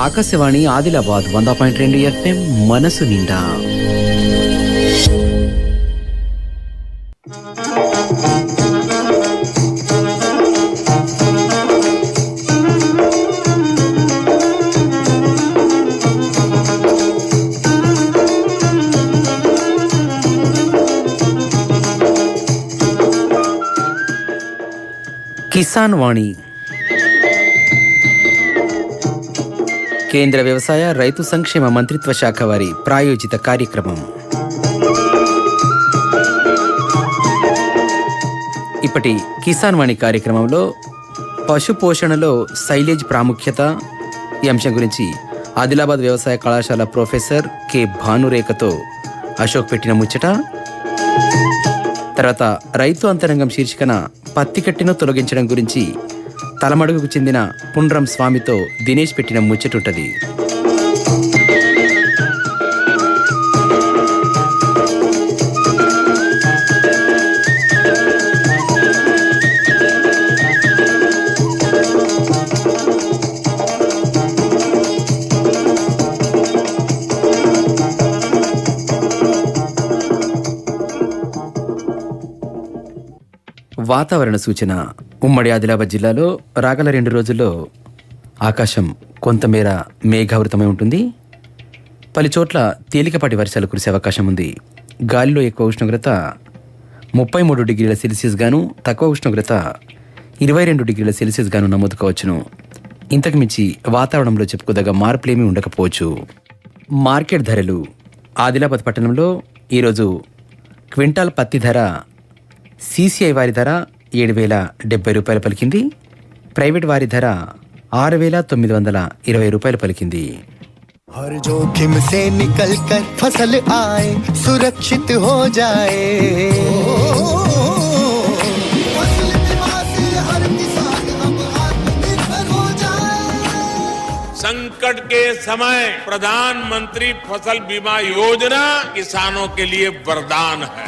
ఆకాశవాణి ఆదిలాబాద్ వంద పాయింట్ రెండు ఎఫ్ఎం మనసు నిండా కిసాన్ వాణి కేంద్ర వ్యవసాయ రైతు సంక్షేమ మంత్రిత్వ శాఖ వారి ప్రాయోజిత కార్యక్రమం. ఇప్పటి కిసాన్ వాణి కార్యక్రమంలో పశు పోషణలో సైలేజ్ ప్రాముఖ్యత ఈ అంశం గురించి ఆదిలాబాద్ వ్యవసాయ కళాశాల ప్రొఫెసర్ కె భానురేఖతో అశోక్ పెట్టిన ముచ్చట. తర్వాత రైతు అంతరంగం శీర్షికన పత్తి కట్టిను తొలగించడం గురించి తలమడుగుకు చెందిన పుండ్రం స్వామితో దినేష్ పెట్టిన ముచ్చటుంటది. వాతావరణ సూచన. ఉమ్మడి ఆదిలాబాద్ జిల్లాలో రాగల రెండు రోజుల్లో ఆకాశం కొంతమేర మేఘావృతమై ఉంటుంది. పలుచోట్ల తేలికపాటి వర్షాలు కురిసే అవకాశం ఉంది. గాలిలో ఎక్కువ ఉష్ణోగ్రత ముప్పై మూడు డిగ్రీల సెల్సియస్ గాను తక్కువ ఉష్ణోగ్రత ఇరవై రెండు డిగ్రీల సెల్సియస్ గాను నమోదు ఇంతకు మించి వాతావరణంలో చెప్పుకోదగ్గ మార్పులేమీ ఉండకపోవచ్చు. మార్కెట్ ధరలు. ఆదిలాబాద్ పట్టణంలో ఈరోజు క్వింటాల్ పత్తి ధర సీసీఐ వారి ధర ఏడు వేల డెబ్బై రూపాయలు పలికింది ప్రైవేట్ వారి ధర ఆరు వేల తొమ్మిది వందల ఇరవై రూపాయలు పలికింది हर जोखिम से निकल कर फसल आए सुरक्षित हो जाए फसल बीमा से हर किसान अब आत्मनिर्भर हो जाए संकट के समय प्रधानमंत्री फसल बीमा योजना किसानों के लिए वरदान है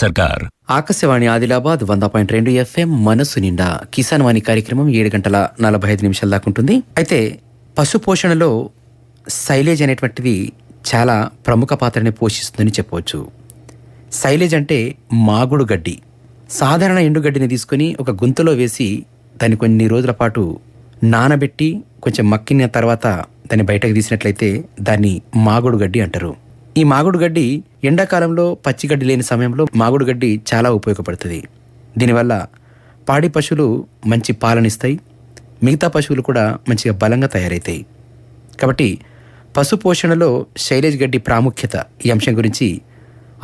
సర్కార్. ఆకాశవాణి ఆదిలాబాద్ వంద పాయింట్ రెండు ఎఫ్ఎం మనసు నిండా కిసాన్ వాణి కార్యక్రమం ఏడు గంటల నలభై ఐదు నిమిషాల దాకా ఉంటుంది. అయితే పశు పోషణలో సైలేజ్ అనేటువంటిది చాలా ప్రముఖ పాత్రని పోషిస్తుందని చెప్పవచ్చు. సైలేజ్ అంటే మాగుడు గడ్డి. సాధారణ ఎండుగడ్డిని తీసుకొని ఒక గుంతలో వేసి దాన్ని కొన్ని రోజుల పాటు నానబెట్టి కొంచెం మక్కిన తర్వాత దాన్ని బయటకు తీసినట్లయితే దాన్ని మాగుడు గడ్డి అంటారు. ఈ మాగుడు గడ్డి ఎండాకాలంలో పచ్చిగడ్డి లేని సమయంలో మాగుడు గడ్డి చాలా ఉపయోగపడుతుంది. దీనివల్ల పాడి పశువులు మంచి పాలనిస్తాయి. మిగతా పశువులు కూడా మంచిగా బలంగా తయారవుతాయి కాబట్టి పశు పోషణలో శైలేజ్ గడ్డి ప్రాముఖ్యత ఈ అంశం గురించి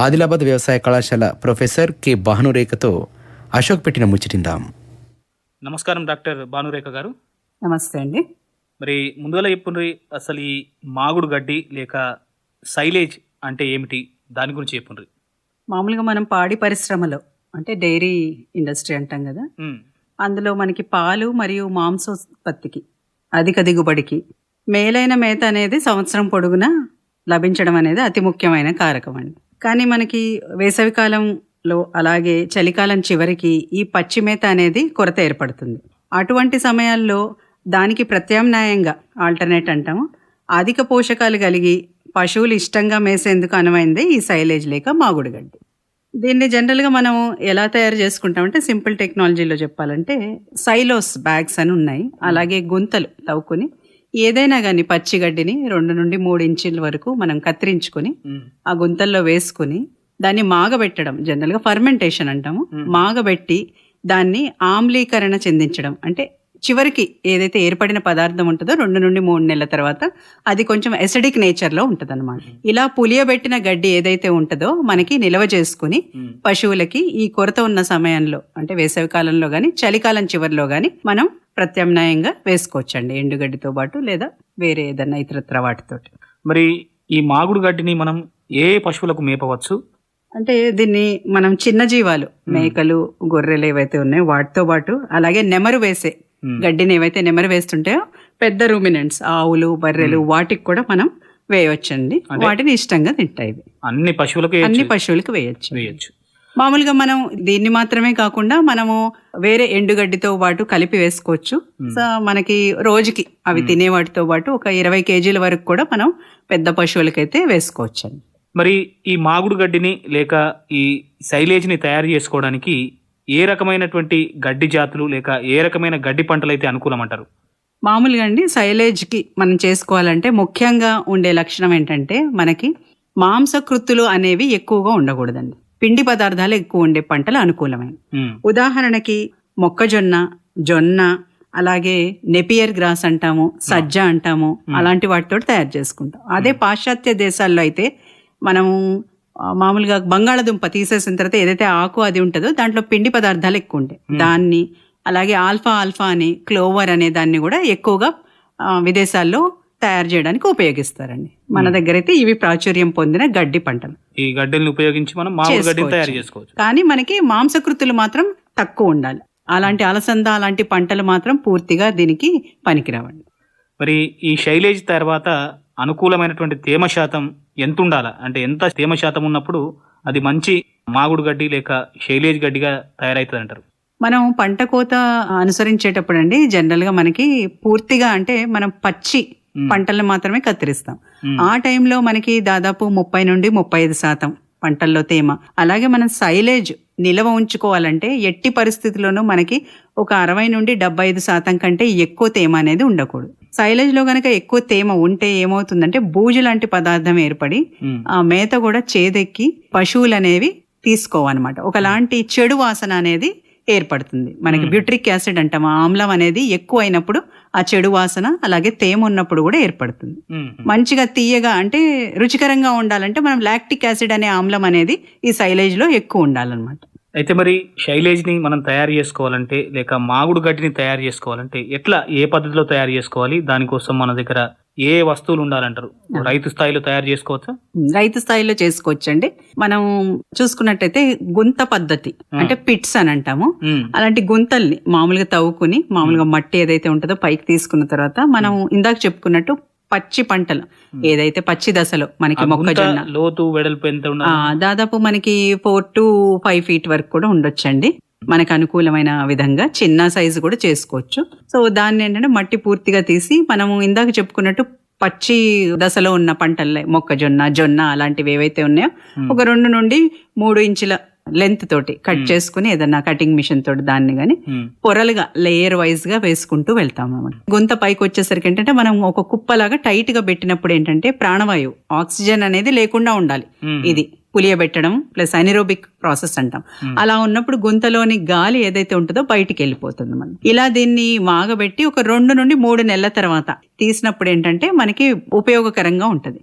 ఆదిలాబాద్ వ్యవసాయ కళాశాల ప్రొఫెసర్ కె భానురేఖతో అశోక్ పెట్టిన ముచ్చటిందాం నమస్కారం డాక్టర్ భానురేఖ గారు. నమస్తే అండి. మరి ముందుగా చెప్పుండ్రి అసలు ఈ మాగుడు గడ్డి లేక సైలేజ్ అంటే ఏమిటి? దాని గురించి చెప్పుండ్రి. మామూలుగా మనం పాడి పరిశ్రమలో అంటే డైరీ ఇండస్ట్రీ అంటాం కదా అందులో మనకి పాలు మరియు మాంసోత్పత్తికి అధిక దిగుబడికి మేలైన మేత అనేది సంవత్సరం పొడుగునా లభించడం అనేది అతి ముఖ్యమైన కారకం అండి. కానీ మనకి వేసవికాలంలో అలాగే చలికాలం చివరికి ఈ పచ్చి మేత అనేది కొరత ఏర్పడుతుంది. అటువంటి సమయాల్లో దానికి ప్రత్యామ్నాయంగా ఆల్టర్నేట్ అంటాము. అధిక పోషకాలు కలిగి పశువులు ఇష్టంగా మేసేందుకు అనువైందే? ఈ సైలేజ్ లేక మాగుడుగడ్డి దీన్ని జనరల్గా మనం ఎలా తయారు చేసుకుంటామంటే సింపుల్ టెక్నాలజీలో చెప్పాలంటే సైలోస్ బ్యాగ్స్ అని ఉన్నాయి. అలాగే గుంతలు తవ్వుకొని ఏదైనా కానీ పచ్చిగడ్డిని రెండు నుండి మూడు ఇంచుల వరకు మనం కత్తిరించుకొని ఆ గుంతల్లో వేసుకుని దాన్ని మాగబెట్టడం జనరల్గా ఫర్మెంటేషన్ అంటాము. మాగబెట్టి దాన్ని ఆమ్లీకరణ చెందించడం. అంటే చివరికి ఏదైతే ఏర్పడిన పదార్థం ఉంటుందో రెండు నుండి మూడు నెలల తర్వాత అది కొంచెం ఎసిడిక్ నేచర్లో ఉంటుంది అనమాట ఇలా పులియబెట్టిన గడ్డి ఏదైతే ఉంటుందో మనకి నిల్వ చేసుకుని పశువులకి ఈ కొరత ఉన్న సమయంలో అంటే వేసవి కాలంలో కానీ చలికాలం చివరిలో కానీ మనం ప్రత్యామ్నాయంగా వేసుకోవచ్చండి ఎండుగడ్డితో పాటు లేదా వేరే ఏదన్నా ఇతరత్ర వాటితోటి. మరి ఈ మాగుడు గడ్డిని మనం ఏ పశువులకు మేపవచ్చు? అంటే దీన్ని మనం చిన్న జీవాలు మేకలు గొర్రెలు ఏవైతే ఉన్నాయో వాటితో పాటు అలాగే నెమరు వేసే గడ్డిని ఏవైతే నెమరు వేస్తుంటాయో పెద్ద రూమినెంట్స్ ఆవులు బర్రెలు వాటికి కూడా మనం వేయవచ్చండి. వాటిని ఇష్టంగా తింటాయి. అన్ని పశువులకు అన్ని పశువులకు వేయచ్చు. వేయచ్చు. మామూలుగా మనం దీన్ని మాత్రమే కాకుండా మనము వేరే ఎండుగడ్డితో పాటు కలిపి వేసుకోవచ్చు. సో మనకి రోజుకి అవి తినే వాటితో పాటు ఒక ఇరవై కేజీల వరకు కూడా మనం పెద్ద పశువులకైతే వేసుకోవచ్చు మరి ఈ మాగుడు గడ్డిని లేక ఈ సైలేజ్ని తయారు చేసుకోవడానికి ఏ రకమైనటువంటి గడ్డి జాతులు లేక ఏ రకమైన గడ్డి పంటలు అయితే అనుకూలం అంటారు మామూలుగా అండి సైలేజ్కి మనం చేసుకోవాలంటే ముఖ్యంగా ఉండే లక్షణం ఏంటంటే మనకి మాంసకృత్తులు అనేవి ఎక్కువగా ఉండకూడదండి. పిండి పదార్థాలు ఎక్కువ ఉండే పంటలు అనుకూలమైన ఉదాహరణకి మొక్కజొన్న జొన్న అలాగే నెపియర్ గ్రాస్ అంటాము సజ్జ అంటాము అలాంటి వాటితో తయారు చేసుకుంటాం. అదే పాశ్చాత్య దేశాల్లో అయితే మనము మామూలుగా బంగాళదుంప తీసేసిన తర్వాత ఏదైతే ఆకు అది ఉంటుందో దాంట్లో పిండి పదార్థాలు ఎక్కువ ఉంటాయి. దాన్ని అలాగే ఆల్ఫా ఆల్ఫా అని క్లోవర్ అనే దాన్ని కూడా ఎక్కువగా విదేశాల్లో తయారు చేయడానికి ఉపయోగిస్తారండి. మన దగ్గర అయితే ఇవి ప్రాచుర్యం పొందిన గడ్డి పంటలు. ఈ గడ్డిని ఉపయోగించి మనం గడ్డిని. తయారు చేసుకోవచ్చు. కానీ మనకి మాంసకృతులు మాత్రం తక్కువ ఉండాలి. అలాంటి అలసంద అలాంటి పంటలు మాత్రం పూర్తిగా దీనికి పనికిరావండి. మరి ఈ శైలేజ్ తర్వాత అనుకూలమైనటువంటి తేమ శాతం ఎంత ఉండాలా అంటే ఎంత తేమ శాతం ఉన్నప్పుడు అది మంచి మాగుడు గడ్డి లేక శైలేజ్ గడ్డిగా తయారవుతుంది అంటారు మనం పంట కోత అనుసరించేటప్పుడు అండి జనరల్గా మనకి పూర్తిగా అంటే మనం పచ్చి పంటలను మాత్రమే కత్తిరిస్తాం. ఆ టైంలో మనకి దాదాపు ముప్పై నుండి ముప్పై ఐదు శాతం పంటల్లో తేమ. అలాగే మనం సైలేజ్ నిల్వ ఉంచుకోవాలంటే ఎట్టి పరిస్థితుల్లోనూ మనకి ఒక అరవై నుండి డెబ్బై ఐదు శాతం కంటే ఎక్కువ తేమ అనేది ఉండకూడదు. సైలేజ్లో గనక ఎక్కువ తేమ ఉంటే ఏమవుతుందంటే బూజు లాంటి పదార్థం ఏర్పడి. ఆ మేత కూడా చేదెక్కి పశువులు అనేవి తీసుకోవన్నమాట. ఒకలాంటి చెడు వాసన అనేది ఏర్పడుతుంది. మనకి బ్యూట్రిక్ యాసిడ్ అంటాం. ఆమ్లం అనేది ఎక్కువ అయినప్పుడు ఆ చెడు వాసన అలాగే తేమ ఉన్నప్పుడు కూడా ఏర్పడుతుంది. మంచిగా తీయగా అంటే రుచికరంగా ఉండాలంటే మనం లాక్టిక్ యాసిడ్ అనే ఆమ్లం అనేది ఈ సైలేజ్లో ఎక్కువ ఉండాలన్నమాట. అయితే మరి శైలేజ్ని మనం తయారు చేసుకోవాలంటే లేక మాగుడు గడ్డిని తయారు చేసుకోవాలంటే ఎట్లా ఏ పద్ధతిలో తయారు చేసుకోవాలి? దానికోసం మన దగ్గర ఏ వస్తువులు ఉండాలంటారు? రైతు స్థాయిలో తయారు చేసుకోవచ్చా? రైతు స్థాయిలో చేసుకోవచ్చండి. మనం చూసుకున్నట్టయితే గుంత పద్ధతి అంటే పిట్స్ అని అంటాము. అలాంటి గుంతల్ని మామూలుగా తవ్వుకుని మామూలుగా మట్టి ఏదైతే ఉంటుందో పైకి తీసుకున్న తర్వాత మనం ఇందాక చెప్పుకున్నట్టు పచ్చి పంటలు. ఏదైతే పచ్చి దశలో మనకి మొక్కజొన్న. లోతు వెడల్పు ఎంత దాదాపు మనకి ఫోర్ టు ఫైవ్ ఫీట్ వరకు కూడా ఉండొచ్చండి. మనకు అనుకూలమైన విధంగా చిన్న సైజు కూడా చేసుకోవచ్చు. సో దాన్ని ఏంటంటే మట్టి పూర్తిగా తీసి మనము ఇందాక చెప్పుకున్నట్టు పచ్చి దశలో ఉన్న పంటల్లో మొక్కజొన్న జొన్న అలాంటివి ఏవైతే ఉన్నాయో ఒక రెండు నుండి మూడు ఇంచుల లెంత్ తోటి కట్ చేసుకుని ఏదన్నా కటింగ్ మిషన్ తోటి దాన్ని గాని ఉమ్, పొరలుగా లేయర్ వైజ్గా వేసుకుంటూ వెళ్తాం అన్నమాట. గుంత పైకి వచ్చేసరికి ఏంటంటే మనం ఒక కుప్పలాగా టైట్గా పెట్టినప్పుడు ఏంటంటే ప్రాణవాయువు ఆక్సిజన్ అనేది లేకుండా ఉండాలి. ఉమ్. ఇది పులియబెట్టడం ప్లస్ అనిరోబిక్ ప్రాసెస్ అంటాం. అలా ఉన్నప్పుడు గుంతలోని గాలి ఏదైతే ఉంటుందో బయటికి వెళ్ళిపోతుంది మనం ఇలా దీన్ని మాగబెట్టి ఒక రెండు నుండి మూడు నెలల తర్వాత తీసినప్పుడు ఏంటంటే మనకి ఉపయోగకరంగా ఉంటది.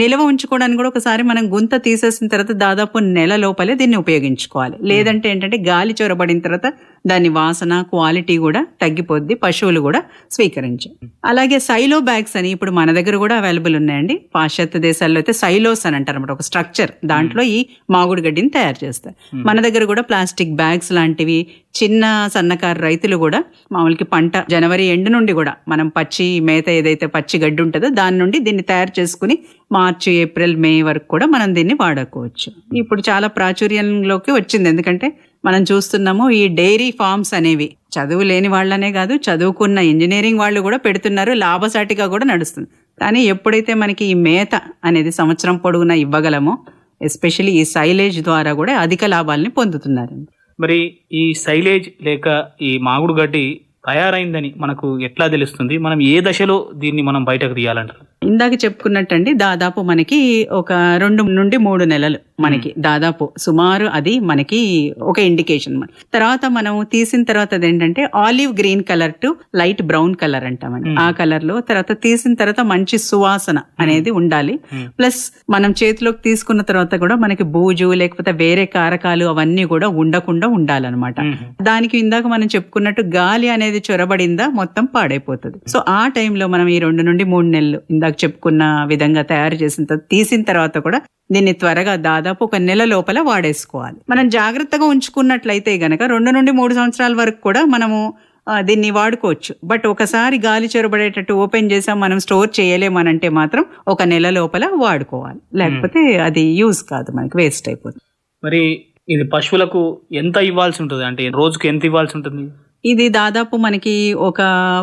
నిల్వ ఉంచుకోవడానికి కూడా ఒకసారి మనం గుంత తీసేసిన తర్వాత దాదాపు నెల లోపలే దీన్ని ఉపయోగించుకోవాలి. లేదంటే ఏంటంటే గాలి చొరబడిన తర్వాత దాని వాసన క్వాలిటీ కూడా తగ్గిపోద్ది పశువులు కూడా స్వీకరించాయి అలాగే సైలో బ్యాగ్స్ అని ఇప్పుడు మన దగ్గర కూడా అవైలబుల్ ఉన్నాయండి. పాశ్చాత్య దేశాల్లో అయితే సైలోస్ అని అంటారు ఒక స్ట్రక్చర్. దాంట్లో ఈ మాగుడు గడ్డిని తయారు చేస్తారు. మన దగ్గర కూడా ప్లాస్టిక్ బ్యాగ్స్ లాంటివి చిన్న సన్నకారు రైతులు కూడా మామూలుకి పంట జనవరి ఎండు నుండి కూడా మనం పచ్చి మేత ఏదైతే పచ్చి గడ్డి ఉంటుందో దాని నుండి దీన్ని తయారు చేసుకుని మార్చి ఏప్రిల్ మే వరకు కూడా మనం దీన్ని వాడుకోవచ్చు. ఇప్పుడు చాలా ప్రాచుర్యంలోకి వచ్చింది. ఎందుకంటే మనం చూస్తున్నాము ఈ డైరీ ఫార్మ్స్ అనేవి. చదువు లేని వాళ్ళనే కాదు చదువుకున్న ఇంజనీరింగ్ వాళ్ళు కూడా పెడుతున్నారు లాభసాటిగా కూడా నడుస్తుంది. కానీ ఎప్పుడైతే మనకి ఈ మేత అనేది సంవత్సరం పొడుగునా ఇవ్వగలమో ఎస్పెషల్లీ ఈ సైలేజ్ ద్వారా కూడా అధిక లాభాలని పొందుతున్నారు మరి ఈ సైలేజ్ లేక ఈ మాగుడు గడ్డి తయారైందని మనకు ఎట్లా తెలుస్తుంది? మనం ఏ దశలో దీన్ని మనం బయటకు తీయాలంటారు? ఇందాక చెప్పుకున్నట్టండి దాదాపు మనకి ఒక రెండు నుండి మూడు నెలలు. మనకి దాదాపు సుమారు అది మనకి ఒక ఇండికేషన్ తర్వాత మనం తీసిన తర్వాత అదేంటంటే olive green colour to light brown colour అంటామండి ఆ కలర్లో తర్వాత తీసిన తర్వాత మంచి సువాసన అనేది ఉండాలి. ప్లస్ మనం చేతిలోకి తీసుకున్న తర్వాత కూడా మనకి బూజు లేకపోతే వేరే కారకాలు అవన్నీ కూడా ఉండకుండా ఉండాలన్నమాట. దానికి ఇందాక మనం చెప్పుకున్నట్టు గాలి అనేది చొరబడిందా మొత్తం పాడైపోతుంది. సో ఆ టైంలో మనం ఈ రెండు నుండి మూడు నెలలు ఇందాక చెప్పుకున్న విధంగా తయారు చేసిన తర్వాత తీసిన తర్వాత కూడా దీన్ని త్వరగా దాదాపు ఒక నెల లోపల వాడేసుకోవాలి. మనం జాగ్రత్తగా ఉంచుకున్నట్లయితే గనక రెండు నుండి మూడు సంవత్సరాల వరకు కూడా మనము దీన్ని వాడుకోవచ్చు. బట్ ఒకసారి గాలి చొరబడేటట్టు ఓపెన్ చేసాం మనం స్టోర్ చేయలేమనంటే మాత్రం ఒక నెల లోపల వాడుకోవాలి. లేకపోతే అది యూజ్ కాదు మనకి వేస్ట్ అయిపోతుంది. మరి ఇది పశువులకు ఎంత ఇవ్వాల్సి ఉంటుంది? అంటే రోజుకి ఎంత ఇవ్వాల్సి ఉంటుంది? ఇది దాదాపు మనకి ఒక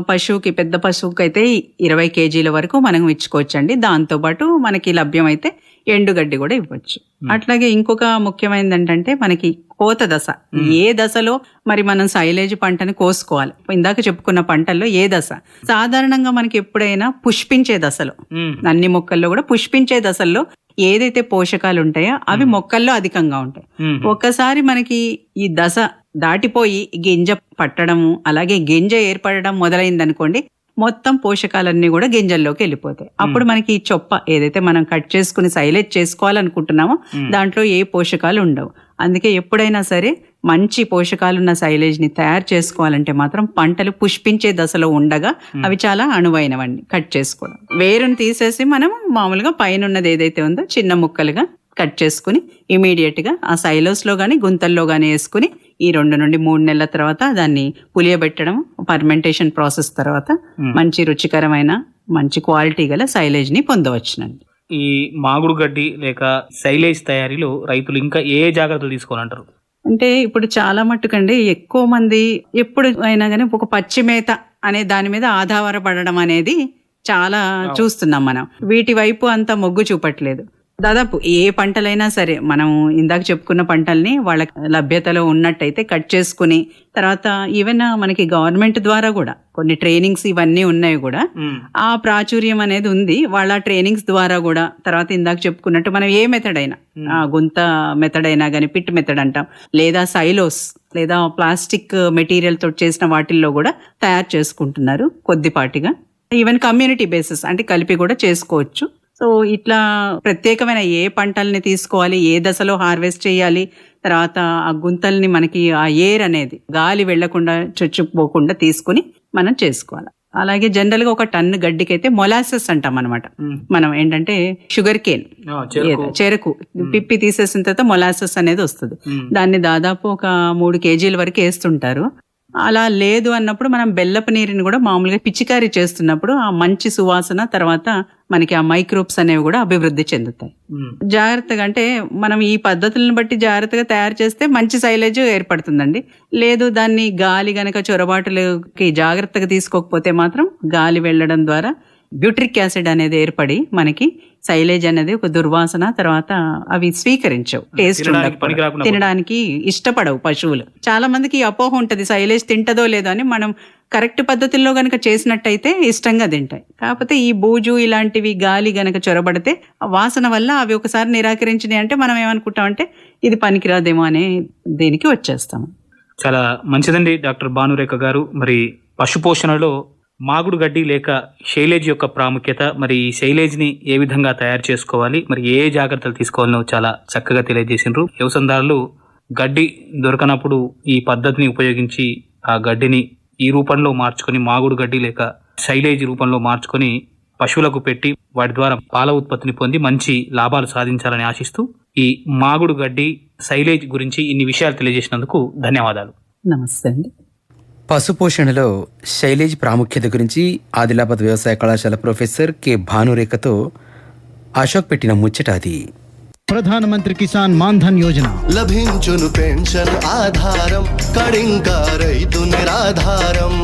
పశువుకి పెద్ద పశువుకి అయితే ఇరవై కేజీల వరకు మనం ఇచ్చుకోవచ్చండి. దాంతో పాటు మనకి లభ్యమైతే ఎండుగడ్డి కూడా ఇవ్వచ్చు. అట్లాగే ఇంకొక ముఖ్యమైనది ఏంటంటే మనకి కోత దశ. ఏ దశలో మరి మనం సైలేజ్ పంటని కోసుకోవాలి? ఇందాక చెప్పుకున్న పంటల్లో ఏ దశ? సాధారణంగా మనకి ఎప్పుడైనా పుష్పించే దశలో. అన్ని మొక్కల్లో కూడా పుష్పించే దశల్లో ఏదైతే పోషకాలు ఉంటాయో అవి మొక్కల్లో అధికంగా ఉంటాయి. ఒక్కసారి మనకి ఈ దశ దాటిపోయి గింజ పట్టడము అలాగే గింజ ఏర్పడడం మొదలైంది అనుకోండి మొత్తం పోషకాలన్నీ కూడా గింజల్లోకి వెళ్ళిపోతాయి. అప్పుడు మనకి ఈ చొప్ప ఏదైతే మనం కట్ చేసుకుని సైలేజ్ చేసుకోవాలనుకుంటున్నామో దాంట్లో ఏ పోషకాలు ఉండవు. అందుకే ఎప్పుడైనా సరే మంచి పోషకాలున్న సైలేజ్ని తయారు చేసుకోవాలంటే మాత్రం పంటలు పుష్పించే దశలో ఉండగా అవి చాలా అణువైనవండి కట్ చేసుకోవడం. వేరుని తీసేసి మనం మామూలుగా పైన ఉన్నది ఏదైతే ఉందో చిన్న ముక్కలుగా కట్ చేసుకుని ఇమీడియట్గా ఆ సైలోస్లో గానీ గుంతల్లో గానీ వేసుకుని ఈ రెండు నుండి మూడు నెలల తర్వాత దాన్ని పులియబెట్టడం పర్మెంటేషన్ ప్రాసెస్ తర్వాత మంచి రుచికరమైన మంచి క్వాలిటీ గల సైలేజ్ని పొందవచ్చునండి. ఈ మాగుడు గడ్డి లేక సైలేజ్ తయారీలో రైతులు ఇంకా ఏ జాగ్రత్తలు తీసుకోవాలంటారు? అంటే ఇప్పుడు చాలా మట్టుకండి ఎక్కువ మంది ఎప్పుడు అయినా కానీ ఒక పచ్చి మేత అనే దాని మీద ఆధారపడడం అనేది చాలా చూస్తున్నాం మనం. వీటి వైపు అంత మొగ్గు చూపట్లేదు. దాదాపు ఏ పంటలైనా సరే మనం ఇందాక చెప్పుకున్న పంటల్ని వాళ్ళ లభ్యతలో ఉన్నట్టయితే కట్ చేసుకుని తర్వాత ఈవెన్ మనకి గవర్నమెంట్ ద్వారా కూడా కొన్ని ట్రైనింగ్స్ ఇవన్నీ ఉన్నాయి కూడా ఆ ప్రాచుర్యం అనేది ఉంది. వాళ్ళ ట్రైనింగ్స్ ద్వారా కూడా తర్వాత ఇందాక చెప్పుకున్నట్టు మనం ఏ మెథడ్ అయినా ఆ గుంత మెథడ్ అయినా కానీ పిట్ మెథడ్ అంటాం లేదా సైలోస్ లేదా ప్లాస్టిక్ మెటీరియల్తో చేసిన వాటిల్లో కూడా తయారు చేసుకుంటున్నారు కొద్దిపాటిగా. ఈవెన్ కమ్యూనిటీ బేసిస్ అంటే కలిపి కూడా చేసుకోవచ్చు. సో ఇట్లా ప్రత్యేకమైన ఏ పంటల్ని తీసుకోవాలి ఏ దశలో హార్వెస్ట్ చేయాలి తర్వాత ఆ గుంతల్ని మనకి ఆ ఎయిర్ అనేది గాలి వెళ్ళకుండా చొచ్చుకుపోకుండా తీసుకుని మనం చేసుకోవాలి. అలాగే జనరల్గా ఒక టన్ను గడ్డికైతే మొలాసెస్ అంటాం అనమాట మనం ఏంటంటే షుగర్ కేన్. చెరుకు. పిప్పి తీసేసిన తర్వాత మొలాసెస్ అనేది వస్తుంది. దాన్ని దాదాపు ఒక మూడు కేజీల వరకు వేస్తుంటారు. అలా లేదు అన్నప్పుడు మనం బెల్లపు నీరుని కూడా మామూలుగా పిచికారీ చేస్తున్నప్పుడు ఆ మంచి సువాసన తర్వాత మనకి ఆ మైక్రోబ్స్ అనేవి కూడా అభివృద్ధి చెందుతాయి. జాగ్రత్తగా అంటే మనం ఈ పద్ధతులను బట్టి జాగ్రత్తగా తయారు చేస్తే మంచి సైలేజ్ ఏర్పడుతుందండి లేదు దాన్ని గాలి గనక చొరబాటులకి జాగ్రత్తగా తీసుకోకపోతే మాత్రం గాలి వెళ్ళడం ద్వారా బ్యూట్రిక్ యాసిడ్ అనేది ఏర్పడి మనకి సైలేజ్ అనేది ఒక దుర్వాసన తర్వాత అవి స్వీకరించవు. టేస్ట్ తినడానికి ఇష్టపడవు పశువులు. చాలా మందికి అపోహ ఉంటది సైలేజ్ తింటదో లేదో అని మనం కరెక్ట్ పద్ధతుల్లో గనక చేసినట్టయితే ఇష్టంగా తింటాయి. కాకపోతే ఈ బూజు ఇలాంటివి గాలి గనక చొరబడితే ఆ వాసన వల్ల అవి ఒకసారి నిరాకరించినాయి అంటే మనం ఏమనుకుంటామంటే ఇది పనికిరాదేమో అనే దీనికి వచ్చేస్తాం చాలా మంచిదండి డాక్టర్ భానురేఖ గారు. మరి పశు పోషణలో మాగుడు గడ్డి లేక శైలేజ్ యొక్క ప్రాముఖ్యత మరి ఈ శైలేజ్ని ఏ విధంగా తయారు చేసుకోవాలి మరి ఏ జాగ్రత్తలు తీసుకోవాలో చాలా చక్కగా తెలియజేసిండ్రు. వ్యవసాయదారులు గడ్డి దొరకనప్పుడు ఈ పద్ధతిని ఉపయోగించి ఆ గడ్డిని ఈ రూపంలో మార్చుకొని మాగుడు గడ్డి లేక శైలేజ్ రూపంలో మార్చుకొని పశువులకు పెట్టి వాటి ద్వారా పాల ఉత్పత్తిని పొంది మంచి లాభాలు సాధించాలని ఆశిస్తూ ఈ మాగుడు గడ్డి శైలేజ్ గురించి ఇన్ని విషయాలు తెలియజేసినందుకు ధన్యవాదాలు. నమస్తే అండి. పశుపోషణలో శైలేజ్ ప్రాముఖ్యత గురించి ఆదిలాబాద్ వ్యవసాయ కళాశాల ప్రొఫెసర్ కె భానురేఖతో అశోక్ పెట్టిన ముచ్చట అది. ప్రధానమంత్రి కిసాన్ మాన్ధన్ యోజన. లభించును పెన్షన్ ఆధారం కడింకా రైతు నిరాధారం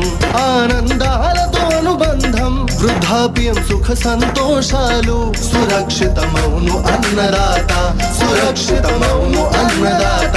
ఆనందాలతో అనుబంధం వృద్ధాప్యం సుఖ సంతోషాలు సురక్షితమౌను అన్నదాత సురక్షితమౌను అన్నదాత.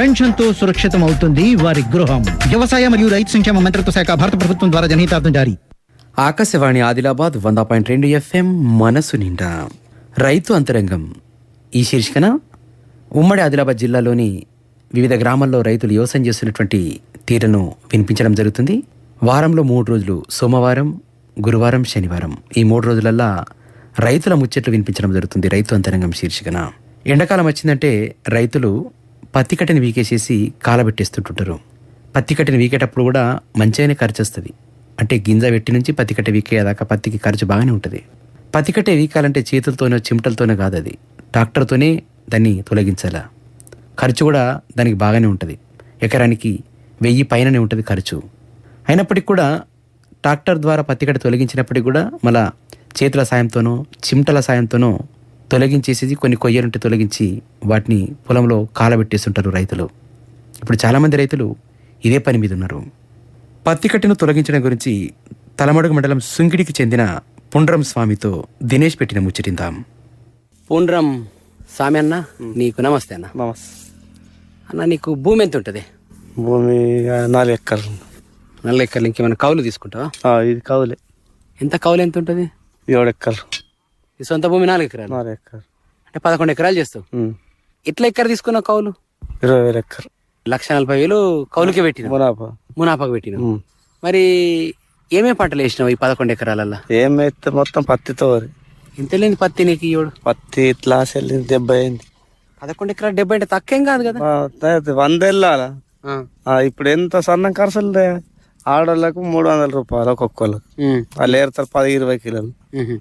పెన్షన్తో సురక్షితం అవుతుంది వారి గృహం. వ్యవసాయ మరియు రైతు సంక్షేమ మంత్రిత్వ శాఖ భారత ప్రభుత్వం ద్వారా జనహితార్థం జారీ. ఆకాశవాణి ఆదిలాబాద్ వంద పాయింట్ రెండు ఎఫ్ఎం మనసు నిండా. రైతు అంతరంగం. ఈ శీర్షికన ఉమ్మడి ఆదిలాబాద్ జిల్లాలోని వివిధ గ్రామాల్లో రైతులు వ్యవసాయం చేస్తున్నటువంటి తీరును వినిపించడం జరుగుతుంది. వారంలో మూడు రోజులు సోమవారం గురువారం శనివారం. ఈ మూడు రోజులల్లా రైతుల ముచ్చట్లు వినిపించడం జరుగుతుంది రైతు అంతరంగం శీర్షికన. ఎండాకాలం వచ్చిందంటే రైతులు పత్తికట్టని వీకేసేసి కాలబెట్టేస్తుంటుంటారు. పత్తికట్టని వీకేటప్పుడు కూడా మంచిగానే ఖర్చు వస్తుంది అంటే గింజ పెట్టి నుంచి పత్తి కట్టె వీకేదాకా పత్తికి ఖర్చు బాగానే ఉంటుంది. పత్తికట్టే వీకాలంటే చేతులతోనో చిమటలతోనో కాదు అది. ట్రాక్టర్తోనే దాన్ని తొలగించాలా. ఖర్చు కూడా దానికి బాగానే ఉంటుంది. ఎకరానికి వెయ్యి పైననే ఉంటుంది ఖర్చు. అయినప్పటికీ కూడా ట్రాక్టర్ ద్వారా పత్తి కట్టె తొలగించినప్పటికీ కూడా మళ్ళా చేతుల సాయంతోనో చిమటల సాయంతోనో తొలగించేసి కొన్ని కొయ్యలుంటే తొలగించి వాటిని పొలంలో కాలబెట్టేస్తుంటారు రైతులు. ఇప్పుడు చాలామంది రైతులు ఇదే పని మీద ఉన్నారు. పత్తి కట్టెను తొలగించడం గురించి తలమడుగు మండలం సుంగిడికి చెందిన పుండ్రం స్వామితో దినేష్ పెట్టిన ముచ్చటిందాం. పుండ్రం స్వామి అన్న నీకు నమస్తే అన్న. నమస్తే. అన్న నీకు భూమి ఎంత ఉంటుంది భూమి నాలుగు ఎక్కర్లు నల్ల ఎక్కర్లు ఇంకేమైనా కౌలు తీసుకుంటావా? ఆ, ఇది కవులే ఎంత కౌలు ఎంత ఉంటుంది ఏడు ఎక్కర్లు ఈ సొంత భూమి నాలుగు ఎకరాలు. నాలుగు అంటే పదకొండు ఎకరాలు చేస్తావు. ఎట్లా ఎకర తీసుకున్నావు కౌలు? ఇరవై వేలు ఎక్కరు లక్ష నలభై వేలు కౌలుకే పెట్టిన మునాపా మునాపాకు పెట్టిన. మరి ఏమేం పంటలు వేసినావు ఈ పదకొండు ఎకరాలల్లా? ఏమైతే మొత్తం పత్తితో. ఇంత లేని పత్తి నీకు ఇవ్వడు పత్తి ఇట్లా చెల్లింది డెబ్బై అయింది. పదకొండు ఎకరాలు డెబ్బై అంటే తక్కువేం కాదు కదా. వంద వెళ్ళాలా ఇప్పుడు ఎంత సన్నం ఖర్చులు ఆడోళ్ళకు మూడు వందల రూపాయలు ఒక్కొక్కళ్ళకు. ఉమ్. వాళ్ళు ఏరుతారు పది ఇరవై కిలోలు.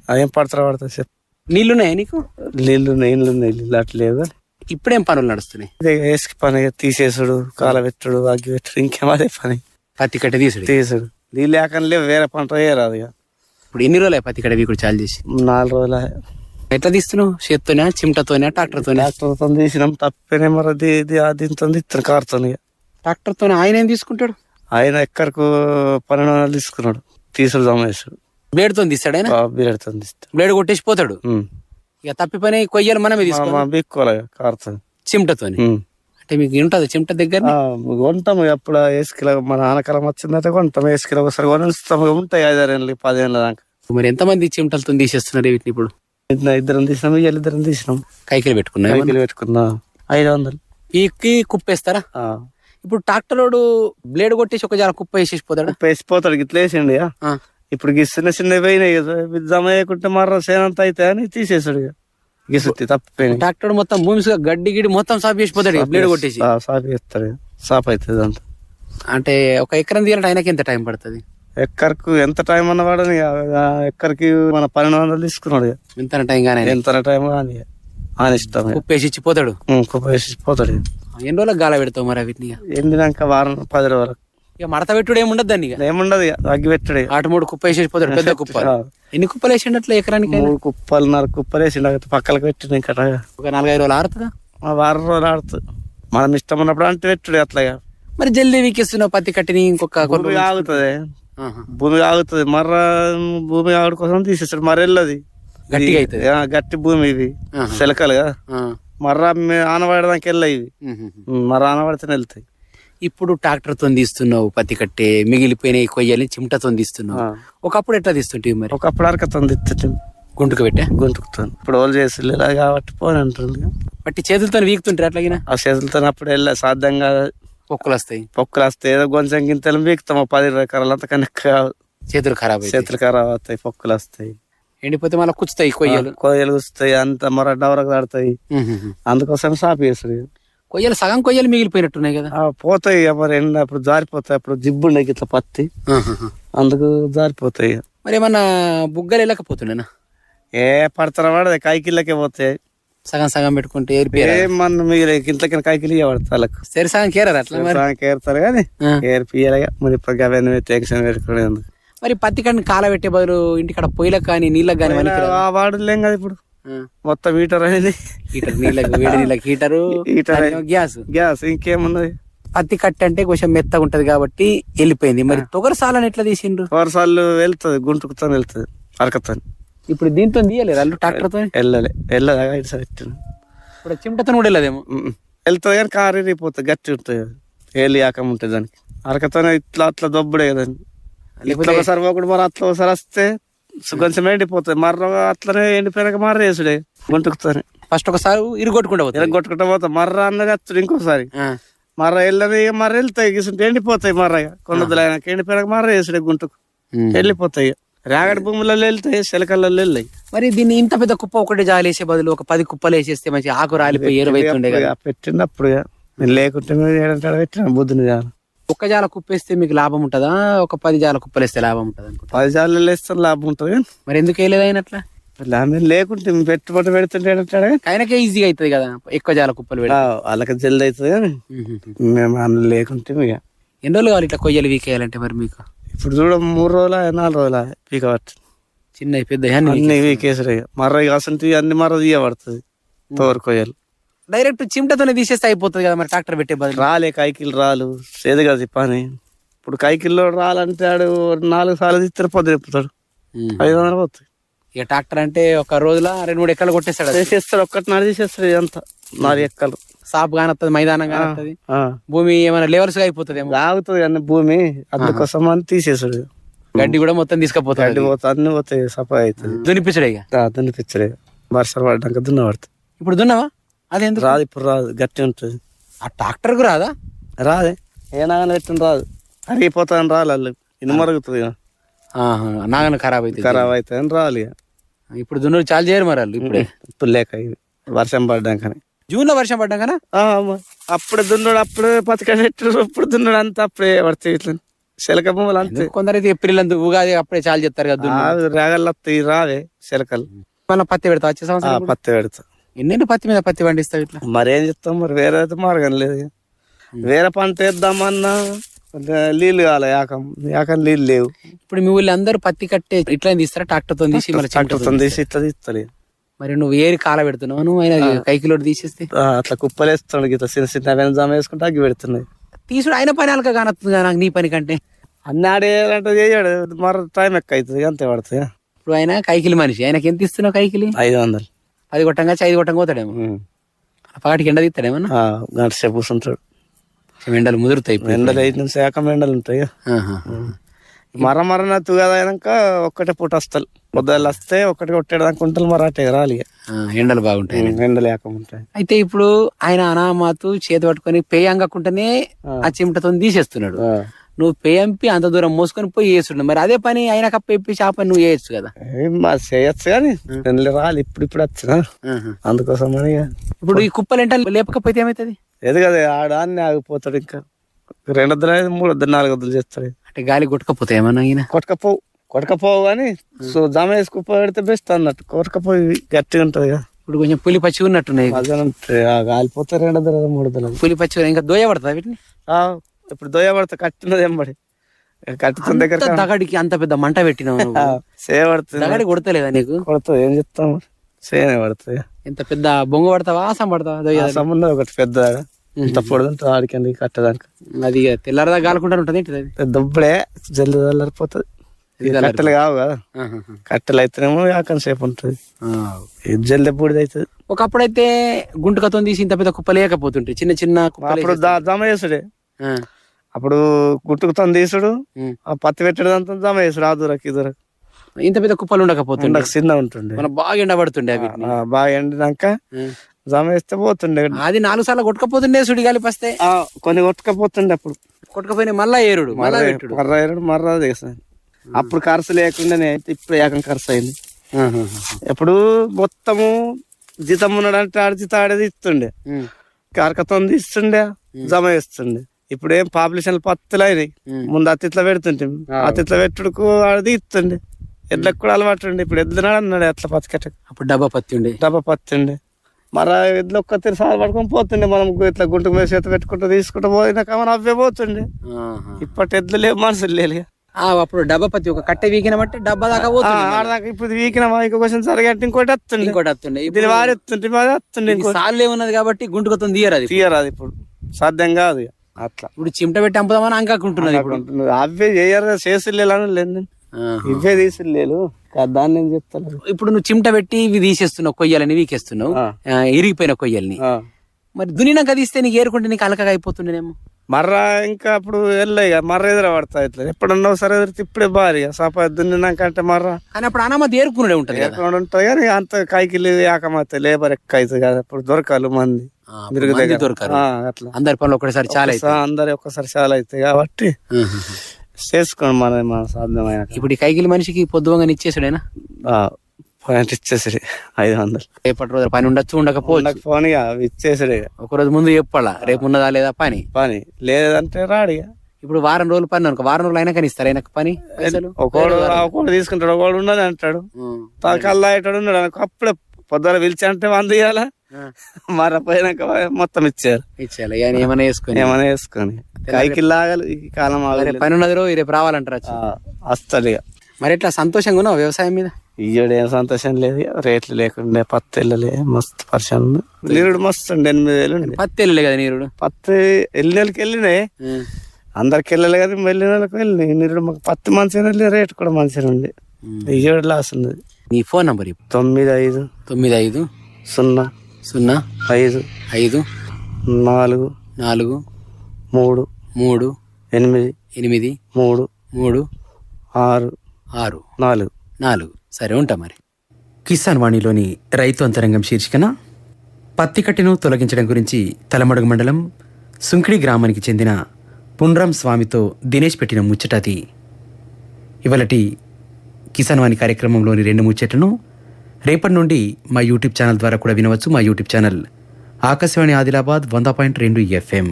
అదేం పడతారు పడతారు చెప్పు నీళ్ళున్నాయా నీకు? నీళ్ళు నీళ్ళు నీళ్ళు అట్లేదు ఇప్పుడేం పనులు నడుస్తున్నాయి? వేసుకు పని తీసేసుడు కాలబెట్టుడు అగ్గి పెట్టుడు ఇంకేం అదే పని. పత్తి కట్ట తీసుడు. తీసుడు. నీళ్ళు లేకనే వేరే పంట వేయరాదు ఇక. ఇప్పుడు ఎన్ని రోజులు పత్తి కట్ట వీకుడు చాలు చేసి? నాలుగు రోజులు ఎట్లా తీస్తున్నావు? చేత్తోనే చిమటతోనే ట్రాక్టర్తోనే? ట్రాక్టర్తో తీసినాం తప్పేనే మరి దీంతో కారుతుంది ఇక. ట్రాక్టర్తోనే ఆయన ఏం తీసుకుంటాడు? ఆయన ఎక్కడికి పన్నెండు వందలు తీసుకున్నాడు. తీసుడు జమ చేసాడు బ్లేడ్తో తీస్తాడు ఆయన? బీరెడుతో తీస్తాడు. బ్లేడ్ కొట్టేసి పోతాడు. ఇక తప్పి పని కొయ్యాలి మనమే తీసుకోవాలి. బిక్కోలే కారుతుంది చిమటతోని? అంటే మీకు ఉంటుంది చిమట దగ్గర కొంటాము. ఎప్పుడు వేసుకిలో మన నాన్నకాలం వచ్చిందంటే కొంటాం. వేసుకిలో ఒకసారి కొనిస్తాము. ఉంటాయి ఐదారేళ్ళు పదేళ్ళ దాకా. మరి ఎంతమంది చిమటలతో తీసేస్తున్నారు వీటిని ఇప్పుడు? ఇద్దరు- తీసినాం. ఇద్దరం తీసినాం. కైకిలు పెట్టుకున్నా సైకిల్ పెట్టుకున్నా. ఐదు వందలు. పీక్కి కుప్పేస్తారా. ఇప్పుడు ట్రాక్టరోడు బ్లేడ్ కొట్టేసి ఒక జాల కుప్ప వేసేసి పోతాడా వేసిపోతాడు ఇట్లా వేసిండు ఇక. ఇప్పుడు ఈ చిన్న చిన్న పోయినాయి కదా ఇవి జమ చేయకుంటే మర్ర సేనంత అయితే అని తీసేసాడు ఇక గిసుత్తి తప్పిపోయినాయి ట్రాక్టర్ మొత్తం భూమి గడ్డి గిడి మొత్తం సాఫ్ చేసి పోతాడు ఇక బ్లేడ్ కొట్టేసి సాఫ్ చేస్తాడు. సాఫ్ అవుతుంది అంత అంటే ఒక ఎకరం తీయాలంటే ఆయనకి ఎంత టైం పడుతుంది ఎక్కడికి ఎంత టైం అన్న వాడని ఎక్కడికి మన పన్నెండు వందలు తీసుకున్నాడు. ఎంత టైం కానీ ఎంత టైం కానీ. ఆయన ఇష్టం. కుప్పేసి ఇచ్చి పోతాడు ఉం, కుప్ప వేసి పోతాడు. ఎన్ని రోజులకు గాల పెడతావు మరి వీటిని? ఎండినాక వారం పది రోజుల ఇక మడత పెట్టుడు ఏమి ఉండదు దాన్ని ఇక ఏముండదు అగ్గి పెట్టుడు. ఆట మూడు కుప్ప వేసేసి పోతాడు పెద్ద కుప్ప. ఎన్ని కుప్పలు వేసిండు అట్లా ఎకరానికి? మూడు కుప్పలు నాలుగు కుప్పలు వేసి పక్కలకు పెట్టిన ఇంకా ఒక నాలుగైదు రోజులు ఆరుతుందా ఆ వారం రోజులు ఆడుతుంది మనం ఇష్టం ఉన్నప్పుడు అంటే పెట్టుడు అట్లా ఇక. మరి జల్దీ వీకేస్తున్నావు పత్తి కట్టిని ఇంకొక భూమి. ఆగుతుంది. భూమి ఆగుతుంది మర్ర భూమి ఆవిడ కోసం తీసేస్తాడు మర్ర వెళ్ళదు గట్టిగా అవుతుంది. గట్టి భూమి ఇవి ఆహా. మర్ర ఆనవాడడానికి వెళ్ళాయి ఇవి మర్ర ఆనవాడితేనే వెళ్తాయి. ఇప్పుడు ట్రాక్టర్తో తీస్తున్నావు పత్తి కట్టే మిగిలిపోయిన కొయ్యల్ని చిమటతో తీస్తున్నావు. ఒకప్పుడు ఎట్లా తీస్తుంటివి మరి? ఒకప్పుడు అరకతో తిట్టం గుంటుకు పెట్టా? గొంతుకుతాను ఇప్పుడు వాళ్ళు చేసి ఇలా కాబట్టి పోని అంటుంది పట్టి చేతులతో వీకుతుంటారు అట్లాగినా? ఆ చేతులతో అప్పుడు వెళ్ళా సాధ్యంగా పొక్కులు వస్తాయి. పొక్కులు వస్తే ఏదో కొంచెం గింతలు బీకుతాం పది ఇరవై కర్రలు అంత కనుక చేతులు ఖరాబ్ చేతులు ఖరాబ్ అవుతాయి పొక్కులు వస్తాయి. ఎండిపోతే మళ్ళీ కుచ్చుతాయి కొయ్యలు. కొయ్యలు వస్తాయి అంత మర డవరకు ఆడతాయి. అందుకోసం సాపి చేస్తాడు కొయ్యలు సగం కొయ్యలు మిగిలిపోయినట్టున్నాయి కదా. పోతాయి మరి ఎండ అప్పుడు జారిపోతాయి అప్పుడు జిబ్బు ఉండే ఇట్లా పత్తి. అందుకు జారిపోతాయి. మరి ఏమన్నా బుగ్గలు వెళ్ళకపోతుండేనా? ఏ పడతారా వాడదే కాయకిళ్ళకే పోతాయి. సగం సగం పెట్టుకుంటే ఏరిపోయారు? ఏం మన మీరు ఇంట్లోకి ఇవ్వబడతారు వాళ్ళకు సరే సగం కేరారు అట్లా మరి? ఏరుతారు కానీ ఆ. ఏరిపియాలిగా మరి ఇప్పుడు పెట్టుకునేందుకు. మరి పత్తి కండి కాల పెట్టే బదులు ఇంటికాడ పొయ్యిలకు కానీ నీళ్ళకి కానీ వాడులేం కదా ఇప్పుడు. మొత్తం హీటర్ అనేది హీటర్ నీళ్ళకి వేడి నీళ్ళకి హీటరు హీటర్ గ్యాస్. గ్యాస్ ఇంకేమున్నది? పత్తి కట్ట అంటే కొంచెం మెత్తగా ఉంటది కాబట్టి వెళ్ళిపోయింది. మరి తొగర సాలని ఎట్లా తీసిండ్రు? వర్షాలు వెళ్తుంది గుంటుకుతో వెళ్తుంది అరకతో ఇప్పుడు దీంతో తీయలేరు అల్లు ట్రాక్టర్తో వెళ్ళలే వెళ్ళదా? ఇప్పుడు చిమటతో కూడా వెళ్ళదేమో వెళ్తుంది కానీ కారు ఇరిగిపోతుంది గట్టి ఉంటుంది ఏలి ఆకం ఉంటుంది దానికి. అరకతోనే ఇట్లా అట్లా దొబ్బడే కదా ఇట్లా ఒకసారి ఒకటి మరి అట్లా ఒకసారి వస్తే కొంచెం ఎండిపోతుంది. మర్ర అట్లనే ఎండిపోయినాక మర్ర వేసుడే గుంటుకుతానే ఫస్ట్ ఒకసారి ఇరుగొట్టుకుంటా పోతుంది కొట్టుకుంటా పోతాం మర్ర అన్నది వస్తుంది ఇంకోసారి. మర్ర వెళ్ళని మర్ర వెళ్తాయి గిసుంటే ఎండిపోతాయి మర్ర కొండదులు అయినాక ఎండిపోయినాక మర్ర వేసుడే గుంటుకు. వెళ్ళిపోతాయి. రేగడి భూములలో వెళ్తాయి శిలకలలో వెళ్ళాయి మరి దీన్ని ఇంత పెద్ద కుప్ప ఒకటి జాలేసే బదులు ఒక పది కుప్పలు వేసేస్తే మంచి ఆకు రాలిపోయి ఎరువైతుండే కదా. పెట్టినప్పుడు నేను లేకుంటే పెట్టిన బుద్ధుని ఒక్క జాల కుప్పేస్తే మీకు లాభం ఉంటుందా? ఒక పది జాల కుప్పలు వేస్తే లాభం ఉంటుంది అనుకుంటా? పది జాలు వేస్తే లాభం ఉంటుంది మరి ఎందుకు వేయలేదు అయినట్లా లాభం లేకుంటే పెట్టుబడి పెడుతుంటే ఆయనకే ఈజీగా అవుతుంది కదా ఎక్కువ జాల కుప్పలు పెడితే. వాళ్ళకి జల్ది అవుతుంది కానీ. మేము. అన్న లేకుంటే ఇక. ఎన్ని రోజులు కావాలి ఇట్లా కొయ్యలు వీకేయాలంటే మరి మీకు? ఇప్పుడు చూడ మూడు రోజుల నాలుగు రోజుల పీక పట్టు చిన్న పెద్ద అన్ని వీకేసారు మర్ర కాసంటే అన్ని మర్ర తీయబడుతుంది తోరు కొయ్యలు. డైరెక్ట్ చిమటతోనే తీసేస్తే అయిపోతుంది కదా మరి ట్రాక్టర్ పెట్టే బదులు. రాలే కైకిలు రాలు. చేదు కదా ఈ పని. ఇప్పుడు కైకిల్లో రాలంటే ఆడు నాలుగు సార్లు తీస్తారు పొద్దు తిప్పుతాడు. ఐదు వందలు పోతాయి. ఇక ట్రాక్టర్ అంటే ఒక రోజుల రెండు మూడు ఎక్కలు కొట్టేస్తాడు. చేసేస్తాడు ఒక్కటి నాడు తీసేస్తాడు ఇదంతా. నాలుగు ఎక్కలు. సాప్ కానొస్తుంది మైదానం కానొస్తుంది ఆ. భూమి ఏమైనా లెవెల్స్గా అయిపోతుందేమో. లాగుతుంది అన్ని భూమి అందుకోసం అని తీసేసాడు. గడ్డి కూడా మొత్తం గడ్డి తీసుకుపోతాడు పోతుంది అన్ని పోతాయి సఫా అవుతుంది. దునిపించడే ఇక. దున్నిపించడే. వర్షాలు పడ్డాక దున్న పడుతుంది ఇప్పుడు దున్నావా? అదేందుకు? రాదు ఇప్పుడు రాదు గట్టి ఉంటుంది. ఆ ట్రాక్టర్కు రాదా? రాదే. ఏ నాగన పెట్టిన రాదు. అరిగిపోతాను రాలి వాళ్ళు. ఆహా, నాగన ఖరాబ్ అయితే ఖరాబ్ అవుతుంది రాలి ఇక. ఇప్పుడు దున్నుడు చాలు చేయరు మరి వాళ్ళు ఇప్పుడే. ఇప్పుడు లేక ఇది. వర్షం పడ్డాకని. జూన్లో వర్షం పడ్డా కదా ఆ, అమ్మ. అప్పుడు దున్నుడు అప్పుడు పథక పెట్టారు ఇప్పుడు దున్నుడు అంతా అప్పుడే పడతాయి ఇట్లా. శిలక భూములు అంతే. కొందరైతే ఏప్రిల్ అందు ఉగాది అప్పుడే చాలు చెప్తారు కదా దున్ను రాగలు వస్తాయి రావే శిలకలు మళ్ళీ పత్తి పెడతా వచ్చే సంవత్సరం? పత్తి పెడతా. ఎన్నెన్ని పత్తి మీద పత్తి పండిస్తావు ఇట్లా? మరేం చెప్తాం మరి? వేరే అయితే మార్గం లేదు. వేరే పంట వేద్దామన్నా నీళ్ళు కావాలి యాకం. యాకం నీళ్ళు లేవు. ఇప్పుడు మీ ఊళ్ళో అందరూ పత్తి కట్టే ఇట్లా తీస్తారా? ట్రాక్టర్తో తీసి మళ్ళీ ట్రాక్టర్తో తీసి ఇట్లా తీస్తారు ఇక. మరి నువ్వు ఏరి కాల పెడుతున్నావు? నువ్వు ఆయన కైకిలో తీసేస్తే? అట్లా కుప్పలు వేస్తాడు గీత. చిన్న చిన్న వెనజామ వేసుకుంటే అగ్గి పెడుతున్నాయి. తీసుడు ఆయన పని అలక కానొస్తుంది కదా నాకు నీ పని కంటే. అన్ని ఆడేయాలంటే చేయడు. మరి టైం ఎక్కువ అవుతుంది అంతే పడుతుంది. ఇప్పుడు ఆయన కైకిలి మనిషి. ఆయనకి ఎంత ఇస్తున్నావు కైకిలి? ఐదు వందలు. పది కొట్టంగా ఐదు కొట్టంగా పోతాడేమో. ఉమ్. పగటికి ఎండ తీస్తాడేమన్నా? ఆ, గంట సేపు కూర్చుంటాడు. ఎండలు ముదురుతాయి. ఎండలు ఐదు నుంచి ఏకం ఎండలు ఉంటాయి. మర మరన తుగద అయినాక ఒక్కటే పూట వస్తారు పొద్దులు వస్తే ఒక్కటి కొట్టేదాకా ఉంటారు మరి అటే రాలి ఎండలు బాగుంటాయి. ఎండలు ఉంటాయి. అయితే ఇప్పుడు ఆయన అనామాతు చేతి పట్టుకొని పేయంగకుంటేనే ఆ. చిమటతో తీసేస్తున్నాడు. నువ్వు పేయంపి అంత దూరం మోసుకొని పోయి వేస్తున్నాడు మరి అదే పని ఆయన కప్ప ఆ పని నువ్వు చేయొచ్చు కదా. ఏం మా చేయొచ్చు కానీ రాలి ఇప్పుడు ఇప్పుడు వచ్చిన. అందుకోసం అని. ఇప్పుడు ఈ కుప్పలు ఎంట లేపకపోతే ఏమవుతుంది ఏది కదా ఆడ అన్ని ఆగిపోతాడు ఇంకా. రెండు వద్దులు ఐదు మూడు వద్దులు నాలుగు వద్దులు చేస్తాడు అంటే గాలి కొట్టుకపోతే ఏమన్నా ఈయన? కొట్టకపోవు కొట్టకపోవు కానీ సో జమ వేసుకు పెడితే బెస్ట్ అన్నట్టు. కొట్టకపోయి గట్టిగా ఉంటది కదా ఇప్పుడు కొంచెం పులి పచ్చి ఉన్నట్టున్నాయి కాలిపోతే రెండు వద్దులు మూడు వద్దులు. పులి పచ్చి ఇంకా దోయ పడుతుంది వీటిని? ఇప్పుడు దొయ్య పడితే కట్టినది ఎంబడి కట్టుతున్న దగ్గర అంత దగడికి అంత పెద్ద మంట పెట్టినావు నువ్వు. సేవ పడుతుంది. దగడి కొడతలేదా నీకు? కొడుతుంది ఏం చెప్తాం? సేనే పడుతుంది ఎంత పెద్ద బొంగ పడతావా ఆసం పడతావా దొయ్య సంబంధం ఒకటి పెద్ద ఇంత పొడుదంటే ఆడికండి కట్టడానికి? అది తెల్లారదా గాలుకుంటా ఉంటుంది దుబ్బడే జల్ది చల్లారిపోతుంది ఇది కట్టెలు కావు కదా. కట్టెలు అయితేనేమో యాకని సేపు ఉంటుంది. జల్ది బూడిది అవుతుంది ఒకప్పుడైతే గుంటకతో తీసి ఇంత పెద్ద కుప్ప లేకపోతుంటే చిన్న చిన్న కుప్పలు అప్పుడు దా- జమ చేసుడే అప్పుడు గుట్టుకుతో తీసుడు ఉమ్. ఆ పత్తి పెట్టడం అంతా జమ చేసుడు ఆ దూరకు ఈ దూరకు. ఇంత పెద్ద కుప్పలు ఉండకపోతుండే? ఉండక చిన్న ఉంటుండే. మన బాగా ఎండబడుతుండే అవి. బాగా ఎండినాక జమ వేస్తే పోతుండే. అది నాలుగు సార్లు కొట్టుకపోతుండే సుడి గాలి పస్తే? ఆ, కొన్ని కొట్టుకపోతుండే అప్పుడు. కొట్టుకపోయినా మళ్ళా ఏరుడు మళ్ళా మర్ర ఏరుడు. మర్ర చేస్తాను. అప్పుడు ఖర్చు లేకుండానే ఇప్పుడు ఏకం ఖర్చు అయింది. ఎప్పుడు మొత్తము జీతం ఉన్నాడంటే ఆడ జీతం ఆడేది ఇస్తుండే. కారకతో ఇస్తుండే జమ వేస్తుండే ఇప్పుడు ఏం పాపులేషన్ పత్తులు అయినాయి ముందు అతిట్ల పెడుతుంటే అతిట్ల పెట్టుడుకు ఆడది ఇస్తుండే ఎడ్లకు కూడా అలవాటు ఉండే. ఇప్పుడు ఎద్దునాడు అన్నాడు అట్లా పతికట అప్పుడు డబ్బా పత్తి ఉండే. డబ్బా పత్తి ఉండే. మరి ఎడ్లు ఒక్క తిరిగి సాలు పట్టుకొని పోతుండే. మనం ఇట్లా గుంట మీద చేత పెట్టుకుంటూ తీసుకుంటూ పోయినాక మనం అవే పోతుండే. ఇప్పటి ఎడ్లు లేవు మనుషులు లేరు. ఆ, అప్పుడు డబ్బా పత్తి ఒక కట్టె వీకినమంటే డబ్బా దాకా ఆడదాకా ఇప్పుడు వీకిన ఇంకో కొంచెం సరిగట్టి ఇంకోటి వస్తుండే. ఇంకోటి వస్తుండే. దీని వారి వస్తుంటే మరి వస్తుండే సార్లే ఉన్నది కాబట్టి గుంటుకొత్తం తీయరు అది తీయరాదు ఇప్పుడు. సాధ్యం కాదు. అట్లా. ఇప్పుడు చిమట పెట్టి అంపుదామని అంకాకుంటున్నది ఇప్పుడు. అవే చేయరు చేసిల్లేలని లేదు ఇవే తీసిల్లేలు దాన్ని నేను చెప్తాను ఇప్పుడు నువ్వు చిమట పెట్టి ఇవి తీసేస్తున్నావు కొయ్యాలని వీకేస్తున్నావు. ఇరిగిపోయిన కొయ్యల్ని. మరి దునినాక తీస్తే నీకు ఏరుకుంటే నీకు అలకగా అయిపోతుండేనేమో. మర్ర ఇంకా అప్పుడు వెళ్ళాయి మర్ర ఎదుర పడతా ఇట్లా. ఎప్పుడన్నా ఎదురు ఇప్పుడే భారీ సపా దున్నినాక అంటే మర్ర. కానీ అప్పుడు అనామతి ఏరుకునే ఉంటది ఎక్కడ ఉంటుంది కానీ అంత కాయకి ఆకమవుతాయి లేబర్ ఎక్కువ అవుతుంది కదా. అప్పుడు దొరకాలి మంది. దొరకరు. అట్లా. అందరి పనులు ఒకటేసారి చాలా అందరి ఒక్కసారి చాలా అవుతాయి కాబట్టి చేసుకోండి మన మన సాధ్యమైన ఇప్పుడు ఈ కైకిలి మనిషికి పొద్దుగా ఇచ్చేసాడేనా పాయింట్ ఇచ్చేసరి ఐదు వందలు. రేపటి రోజు పని ఉండొచ్చు ఉండకపోవచ్చు. నాకు ఫోన్ ఇచ్చేసరి ఇక. ఒక రోజు ముందు చెప్పాలా రేపు ఉన్నదా లేదా పని? పని. లేదంటే రాడు ఇప్పుడు వారం రోజులు పని అనుకో వారం రోజులు అయినా కానీ ఇస్తారు ఆయనకు పని ఒకడు ఒకడు తీసుకుంటాడు ఒకడు ఉన్నది అంటాడు. కల్లా ఉన్నాడు అనుకో అప్పుడే పొద్దున పిలిచి అంటే వంద ఇవ్వాలా మర పోయినాక మొత్తం ఇచ్చారు. ఆయన ఏమైనా వేసుకొని. ఏమైనా వేసుకొని. కైకి లాగాలి ఈ కాలం ఆగలేదు. రేపు పని ఉన్నది రోజు రేపు రావాలంటారు వస్తాడు ఇక. మరి ఎట్లా సంతోషంగా ఉన్నావు వ్యవసాయం మీద? ఇయ్యడు ఏం సంతోషం లేదు. రేట్లు లేకుండే పత్తి వెళ్ళలే మస్తు పరిశాన్ ఉంది. నీరుడు మస్తు ఉండే ఎనిమిది వేలు పత్తి వెళ్ళలే కదా నీరుడు? పత్తి వెళ్ళిన వాళ్ళకి వెళ్ళినాయి. అందరికి వెళ్ళలే కదా వెళ్ళిన వాళ్ళకి వెళ్ళినాయి. నీరుడు మాకు పత్తి మంచిగా వెళ్ళి రేటు కూడా మంచిగా ఉంది ఇయ్యడు లాస్ ఉన్నది. నీ ఫోన్ నంబర్. తొమ్మిది ఐదు తొమ్మిది ఐదు సున్నా సున్నా ఐదు ఐదు నాలుగు నాలుగు మూడు మూడు ఎనిమిది ఎనిమిది మూడు మూడు ఆరు ఆరు నాలుగు. నాలుగు. సరే ఉంటా మరి. కిసాన్ వాణిలోని రైతు అంతరంగం శీర్షికన పత్తి కట్టెను తొలగించడం గురించి తలమడుగు మండలం సుంకిడి గ్రామానికి చెందిన పుండ్రం స్వామితో దినేష్ పెట్టిన ముచ్చటది. ఇవలటి కిసాన్ వాణి కార్యక్రమంలోని రెండు ముచ్చట్లను రేపటి నుండి మా యూట్యూబ్ ఛానల్ ద్వారా కూడా వినవచ్చు మా యూట్యూబ్ ఛానల్. ఆకాశవాణి ఆదిలాబాద్ వంద పాయింట్ రెండు ఎఫ్ఎం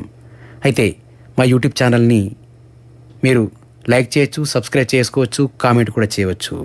అయితే మా యూట్యూబ్ ఛానల్ని మీరు లైక్ చేయొచ్చు సబ్స్క్రైబ్ చేసుకోవచ్చు కామెంట్ కూడా చేయవచ్చు.